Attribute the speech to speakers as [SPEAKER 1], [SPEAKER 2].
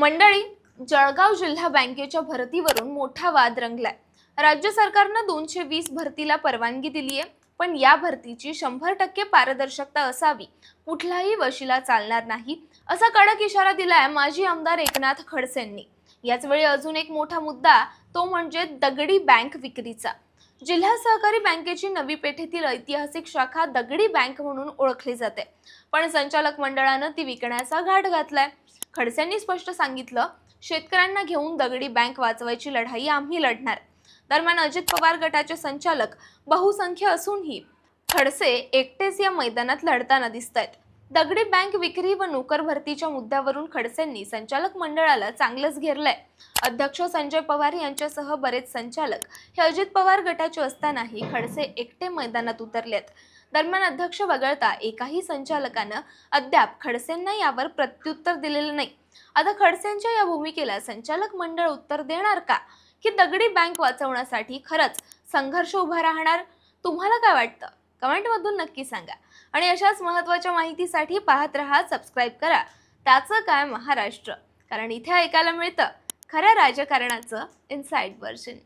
[SPEAKER 1] मंडळी जळगाव जिल्हा बँकेच्या भरतीवरून मोठा वाद रंगलाय. राज्य सरकारनं दोनशे वीस भरतीला परवानगी दिली आहे पण या भरतीची शंभर टक्के पारदर्शकता असावी. कुठलाही वशिला चालणार नाही असा कडक इशारा दिलाय माजी आमदार एकनाथ खडसेंनी. याचवेळी अजून एक मोठा मुद्दा तो म्हणजे दगडी बँक विक्रीचा. जिल्हा सहकारी बँकेची नवी पेठेतील ऐतिहासिक शाखा दगडी बँक म्हणून ओळखली जाते. पण संचालक मंडळानं ती विकण्याचा घाट घातलाय. खडसेंनी स्पष्ट सांगितलं शेतकऱ्यांना घेऊन दगडी बँक वाचवायची लढाई आम्ही लढणार. दरम्यान अजित पवार गटाचे संचालक बहुसंख्य असूनही खडसे एकटेच या मैदानात लढताना दिसत आहेत दगडी बँक विक्री व नोकर भरतीच्या मुद्द्यावरून खडसेंनी संचालक मंडळाला चांगलंच घेरलंय. अध्यक्ष संजय पवार यांच्यासह बरेच संचालक हे अजित पवार गटाचे असतानाही खडसे एकटे मैदानात उतरलेत. दरम्यान अध्यक्ष वगळता एकाही संचालकानं अद्याप खडसेंना यावर प्रत्युत्तर दिलेलं नाही. आता खडसेंच्या या भूमिकेला संचालक मंडळ उत्तर देणार का? की दगडी बँक वाचवण्यासाठी खरंच संघर्ष उभा राहणार? तुम्हाला काय वाटतं? कमेंटमधून नक्की सांगा. आणि अशाच महत्त्वाच्या माहितीसाठी पाहत राहा सबस्क्राईब करा. त्याचं काय महाराष्ट्र? कारण इथे ऐकायला मिळतं खऱ्या राजकारणाचं इनसाइड व्हर्जन